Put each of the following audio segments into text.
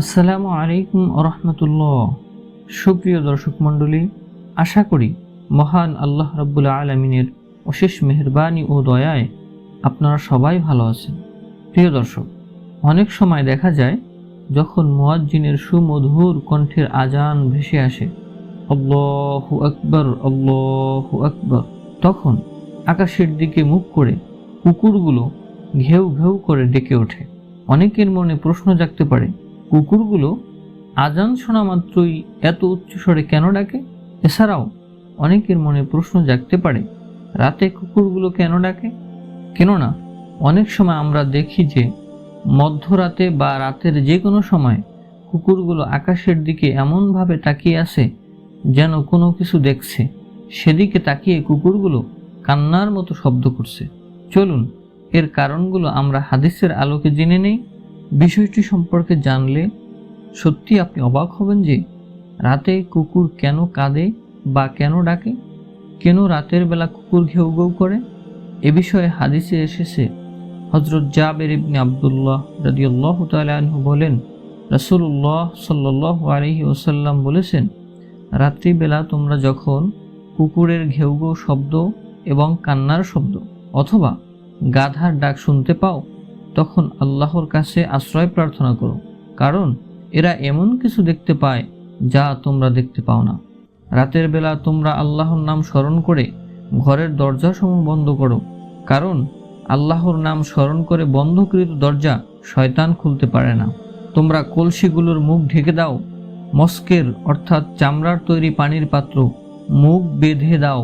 আসসালামু আলাইকুম রহমতুল্লাহ। সুপ্রিয় দর্শক মণ্ডলী, আশা করি মহান আল্লাহ রব্বুল আলমিনের অশেষ মেহরবানি ও দয়ায় আপনারা সবাই ভালো আছেন। প্রিয় দর্শক, অনেক সময় দেখা যায় যখন মুয়াজ্জিনের সুমধুর কণ্ঠের আজান ভেসে আসে, আল্লাহু আকবর আল্লাহু আকবর, তখন আকাশের দিকে মুখ করে কুকুরগুলো ঘেউ ঘেউ করে ডেকে ওঠে। অনেকের মনে প্রশ্ন জাগতে পারে কুকুরগুলো আজান শোনা মাত্রই এত উচ্চস্বরে কেন ডাকে? এছাড়াও অনেকের মনে প্রশ্ন জাগতে পারে, রাতে কুকুরগুলো কেন ডাকে? কেননা অনেক সময় আমরা দেখি যে মধ্যরাতে বা রাতের যে কোনো সময় কুকুরগুলো আকাশের দিকে এমনভাবে তাকিয়ে আছে যেন কোনো কিছু দেখছে। সেদিকে তাকিয়ে কুকুরগুলো কান্নার মতো শব্দ করছে। চলুন, এর কারণগুলো আমরা হাদিসের আলোকে জেনে নেই। বিষয়টি সম্পর্কে জানলে সত্যি আপনি অবাক হবেন যে রাতে কুকুর কেন কাঁদে বা কেন ডাকে? কেন রাতের বেলা কুকুর ঘেউ ঘেউ করে? এ বিষয়ে হাদিসে এসেছে হজরত জাবের ইবনে আবদুল্লাহ রাদিয়াল্লাহ তালু বলেন রসুল্লাহ সাল্লাহ আলহি ওসাল্লাম বলেছেন রাত্রিবেলা তোমরা যখন কুকুরের ঘেউ ঘেউ শব্দ এবং কান্নার শব্দ অথবা গাধার ডাক শুনতে পাও তখন আল্লাহর কাছে আশ্রয় প্রার্থনা করো, কারণ এরা এমন কিছু দেখতে পায় যা তোমরা দেখতে পাও না। রাতের বেলা তোমরা আল্লাহর নাম স্মরণ করে ঘরের দরজাসমূহ বন্ধ করো, কারণ আল্লাহর নাম স্মরণ করে বন্ধকৃত দরজা শয়তান খুলতে পারে না। তোমরা কলসিগুলোর মুখ ঢেকে দাও, মস্কের অর্থাৎ চামড়ার তৈরি পানির পাত্র মুখ বেঁধে দাও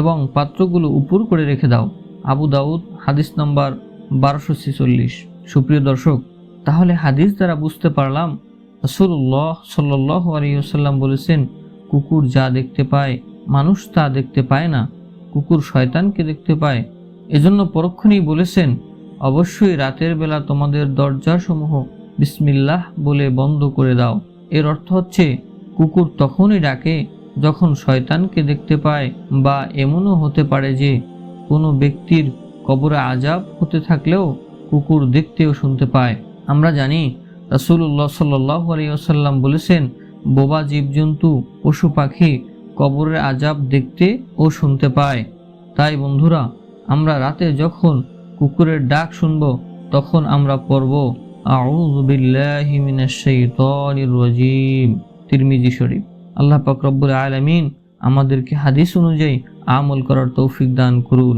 এবং পাত্রগুলো উপর করে রেখে দাও। আবু দাউদ হাদিস নম্বর বারোশো ছেচল্লিশ। সুপ্রিয় দর্শক, তাহলে হাদিস দ্বারা বুঝতে পারলাম রসুল্লাহ সাল্লাহ আলিয়াল্লাম বলেছেন, কুকুর যা দেখতে পায়, মানুষ তা দেখতে পায় না। কুকুর শয়তানকে দেখতে পায়। এজন্য পরক্ষণেই বলেছেন, অবশ্যই রাতের বেলা তোমাদের দরজাসমূহ বিসমিল্লাহ বলে বন্ধ করে দাও। এর অর্থ হচ্ছে, কুকুর তখনই ডাকে যখন শয়তানকে দেখতে পায় বা এমনও হতে পারে যে কোনো ব্যক্তির কবরে আজাব হতে থাকলেও কুকুর দেখতে ও শুনতে পায়। আমরা জানি রাসুল্লাহ সাল্লাহ বলেছেন, বোবা জীবজন্তু, পশু পাখি কবরের আজাব দেখতে ও শুনতে পায়। তাই বন্ধুরা, আমরা রাতে যখন কুকুরের ডাক শুনব, তখন আমরা পড়ব তিরমিজি শরীফ। আল্লাহ পাক আলমিন আমাদেরকে হাদিস অনুযায়ী আমল করার তৌফিক দান করুন।